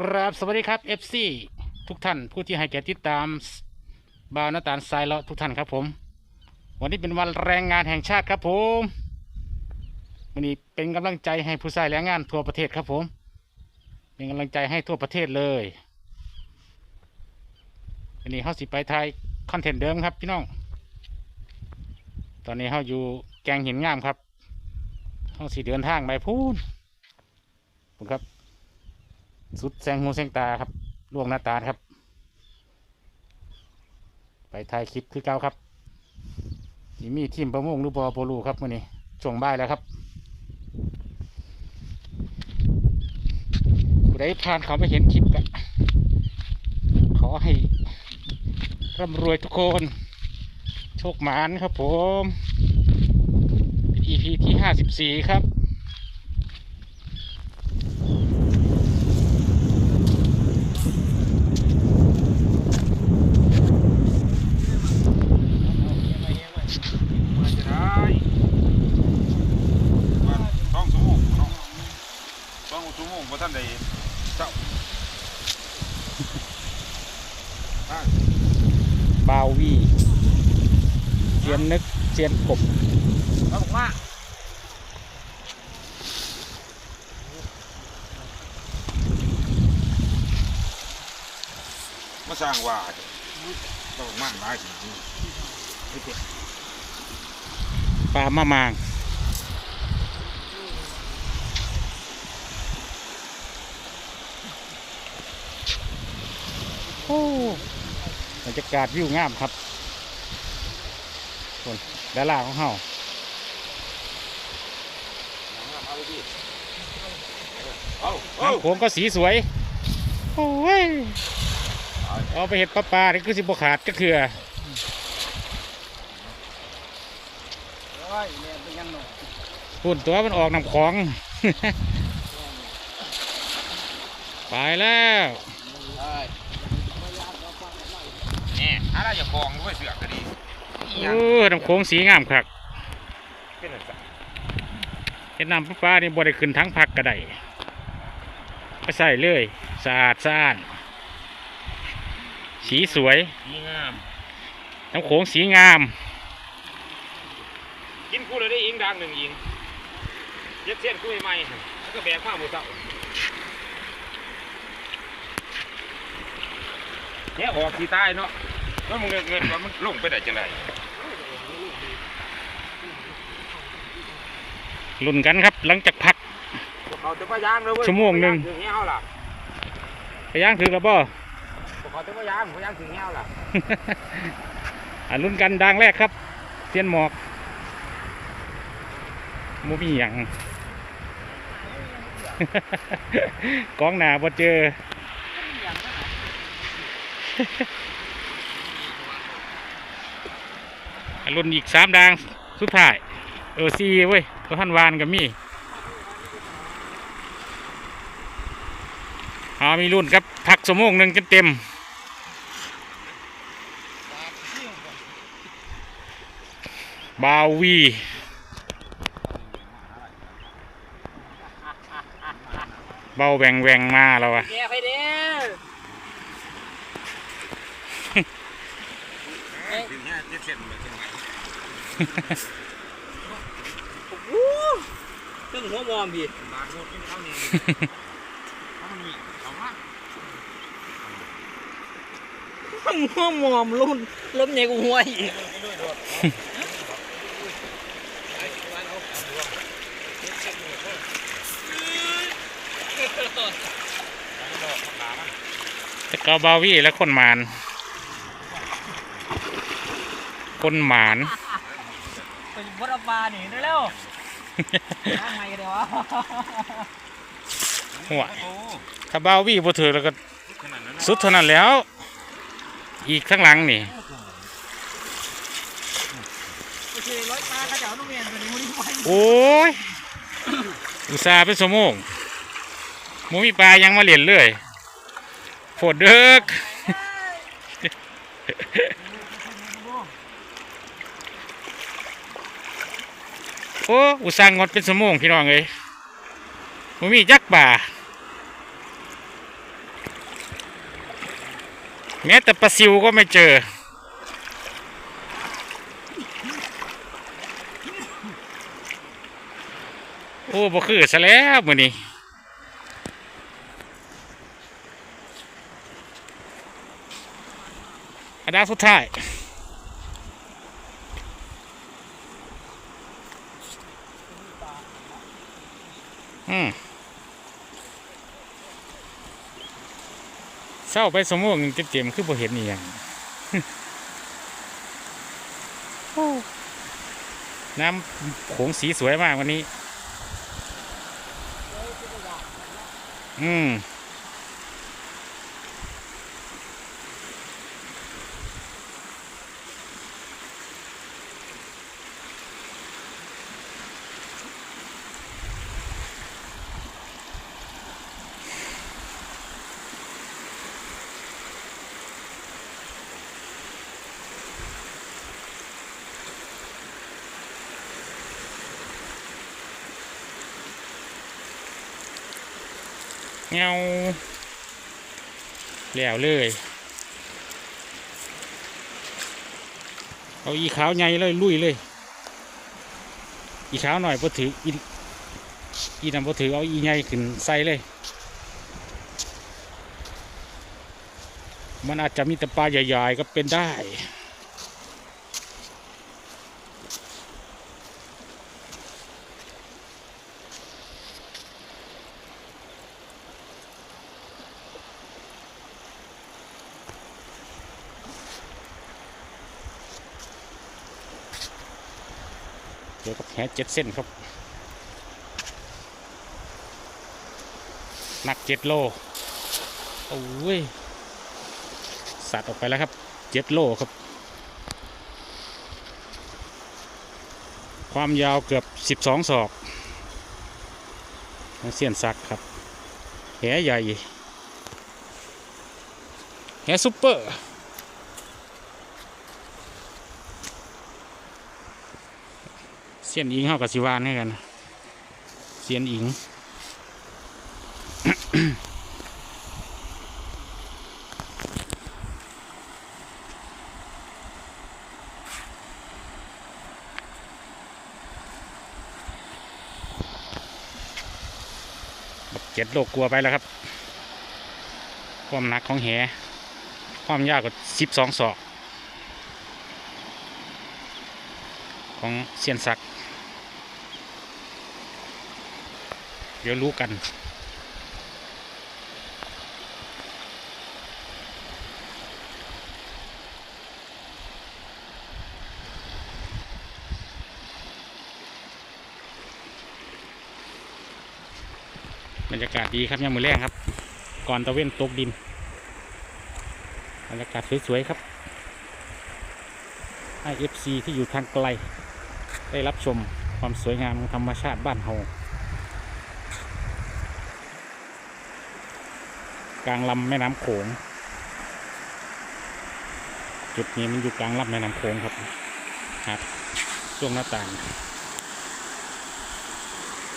กราบสวัสดีครับ FC ทุกท่านผู้ที่ให้แก่ติดตามบาวนาตาลทรายเลาะทุกท่านครับผม วันนี้เป็นวันแรงงานแห่งชาติครับผมวันนี้เป็นกำลังใจให้ผู้ใช้แรงงานทั่วประเทศครับผม เป็นกำลังใจให้ทั่วประเทศเลยวันนี้เขาสิไปไทยคอนเทนต์เดิมครับพี่น้องตอนนี้เขาอยู่แกงหินงามครับเขาสิเดินทางไปพูนครับ สุดแสงหูแสงตาครับล่วงหน้าตาครับ ไปถ่ายคลิปคือเก่าครับสิมีทีมประมงหรือบอโปลูครับมื่อนี้ช่วงบ่ายแล้วครับผู้ใดผ่านเขาไม่เห็นคลิปกันขอให้ร่ำรวยทุกคน โชคหมานครับผม EP ที่ห้าสิบสี่ครับ มาจะได้วันสองชั่วโมงเนาะส องชั่วโมงพอท่านได้เจ้าอะบาวีเซียนนึกเซียนกบเอาออกมามาสร้างว่าต้องมั่นหลายสิ่งนี้ปลามะมาง โอ้บรรยากาศวิวงามครับคนด้านล่างของเฮาเอาเอาน้ำโขงก็สีสวย โอ้ย เอาไปเห็ดปลาปลานี่คือสิบขาดก็คือโอ้ยแม่นเป็นยังหนอปุ่นตัวมันออกน้ำของ ไปแล้ว นี่อะไรอย่ากองด้วยเสือกก็ดีโอ้น้ำโขงสีงามครับเป็นอะไรเห็ดน้ำปลาปลานี่บ่ได้ขึ้นทั้งพักก็ได้ไปใส่เลยสะอาดสะอาดสีสวยดีงามน้ำโขงสีงาม กินกูเลยได้อิงดังหนึ่งอิงเย็ดเส้นกูใหม่ๆแล้วก็แบกมาหมูเสาเนี่ยออกสีใต้เนาะ แล้วมึงเงินว่ามันลงไปได้จังไรรุ่นกันครับ หลังจากพัก เขาจะมาย่างเลยเว้ยชั่วโมงหนึ่ง ถึงเงี้ยวล่ะไปย่างถึงแล้วบ่ เขาจะมาย่างเขาย่างถึงเงี้ยวล่ะอะรุ่นกันดังแรกครับเซียนหมอกหมูมีหยัง กองหนาบ่เจอ อะ รุ่นอีกสามดังสุดท้ายเออซีเว้ยตัวท่านวานกับมีเอามีรุ่นครับพักสมงหนึ่งเต็มๆบาวีเบาแหวงแหวงมาแล้วอะ แกไปเด้อถึงเงี้ยเย็ดเส้นไปถึงไหนโอ้โหตึ้งหัวมอมพี่บาดหมดกินข้าวเหนียวข้าวเหนียวเอามาหัวมอมลุ่นล้มใหญ่กูหัวอีกแต่ก็บาวีและคนหมาน คนหมาน ดเอาปลาหนิเร็วๆทำไงกันเดี๋ยววะหัวถ้าบาวี่บ่ถือแล้วก็สุดเท่านั้นแล้ว อีกข้างหลังนี่โอ้ยอุตส่าห์เป็นสมองมูมีปลายังมาเล่นเลยโผดเด้ก โอ้อุตส่าห์งดเป็นสมงพี่น้องเลยหมูมีจักษ์ป่าแม้แต่ปลาซิวก็ไม่เจอ โอ้บ่คือซะแล้วมือนี้อันดับสุดท้าย อืมเศร้าไปสมมติหนึ่งเต็มๆคือบ่เห็นอีหยังโอ้น้ำโขงสีสวยมากวันนี้ อืม เงาแล้วเลยเอาอีขาวใหญ่เลยลุยเลย อีขาวหน่อยพอถืออีอีนำพอถือเอาอีใหญ่ขึ้นใส่เลย มันอาจจะมีแต่ปลาใหญ่ๆก็เป็นได้ เดี๋ยวกับแหเจ็ดเส้นครับหนักเจ็ดโลโอ้ยสัตว์ออกไปแล้วครับเจ็ดโลครับ ความยาวเกือบสิบสองศอกเสียนสักครับแหใหญ่แหซุปเปอร์ สียนอิงเข้ากับสิวานให้กันเสียนอิงเจ็ดโลกกลัวไปแล้วครับ ความหนักของแห ความยาวกว่าสิบสองศอก ของเซียนศัก เดี๋ยวรู้กัน บรรยากาศดีครับยามมือแรงครับ ก่อนตะเว้นตกดิน บรรยากาศสวยๆครับให้ FC ที่อยู่ทางไกล ได้รับชมความสวยงามของธรรมชาติบ้านเฮา กลางลำแม่น้ำโขง จุดนี้มันอยู่กลางลำแม่น้ำโขงครับครับช่วงหน้าต่าง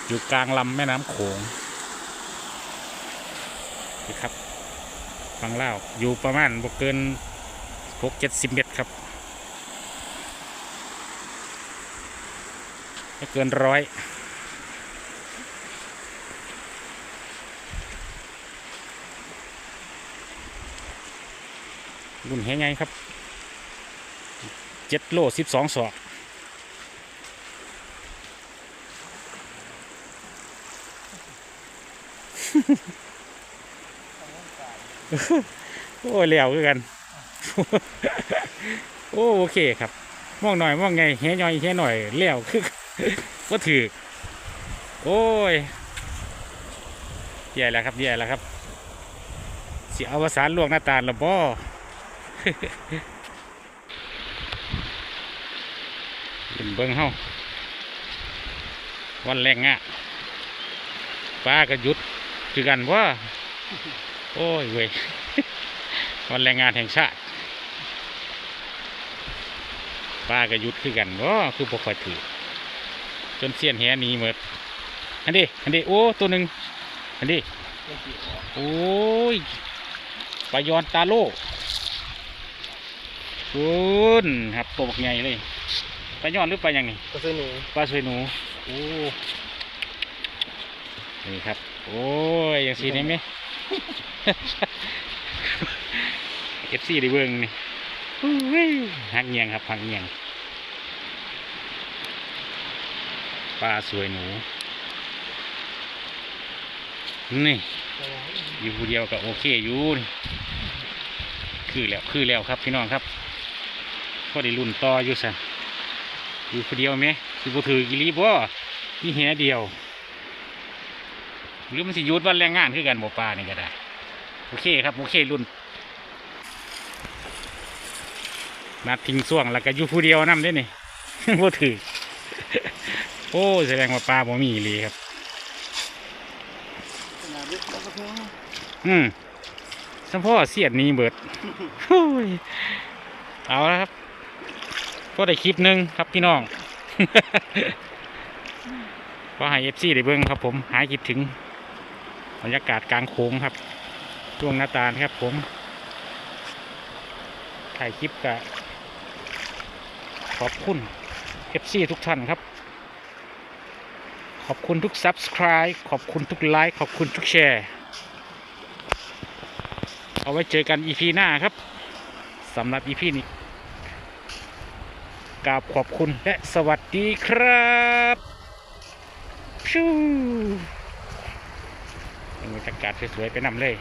อยู่กลางลำแม่น้ำโขงนี่ครับฟังเล่าอยู่ประมาณบกเกินหกเจ็ดสิบเมตรครับไม่เกินร้อย รุ่นแหงไงครับเจ็ดโลสิบสองศอกโอ้ยเหลวคือกัน โอ้โอเคครับมองหน่อยมองไงแห่หน่อยแห่หน่อยเหลวคือก็ถือโอ้ยแย่แล้วครับแย่แล้วครับเสียอวสานลวกหน้าตาละบ่ เป็นเบิ้งเฮาวันแรงอะป้าก็หยุดคือกันว่าโอ้ยเว้ยวันแรงงานแห่งชาติป้าก็หยุดคือกันว่าคือบ่ค่อยถือจนเสียนแหหนีหมดอันนี้อันนี้โอ้ตัวหนึ่งอันนี้โอ้ยปลายอนตาโล คุณครับตัวบักใหญ่เลยปลาย้อนหรือปลายังไงก็ซื้อหนูปลาสวยหนูโอ้นี่ครับ โอ้ยอย่างสีนี้ไหมเอฟซีได้เบิ่งนี่อู้หู้หักเงียงครับหักเงียงปลาสวยหนู นี่อยู่ผู้เดียวก็โอเคอยู่นี่คือแล้ว คือแล้วครับพี่น้องครับพ อได้รุ่นต่ออยู่ซะอยู่ผู้เดียวไหมคือบ่ถือกิรีบ่มีแหเดียว หรือมันสิยุดวันแรงงานคือกันบ่ปลานี่ก็ได้ โอเคครับ โอเครุ่นนัดทิ้งส่วงแล้วก็อยู่ผู้เดียวนํได้นี่บ่ถือโอ้แสดงว่าปลาบ่มีอีหลีครับอืมสมพ่อเสียดนี้เบิดเอาละครับ ก็ได้คลิปหนึ่งครับพี่น้องก็ให้เอฟซีได้เบิ้งครับผม หายคิดถึงบรรยากาศกลางโค้งครับช่วงหน้าตาลครับผม ถ่ายคลิปกับขอบคุณเอฟซีทุกท่านครับ ขอบคุณทุก Subscribe ขอบคุณทุกไลค์ขอบคุณทุกแชร์เอาไว้เจอกันอีพีหน้าครับสำหรับอีพีนี้ กราบขอบคุณและสวัสดีครับชูบรรยากาศสวยๆไปนำเลย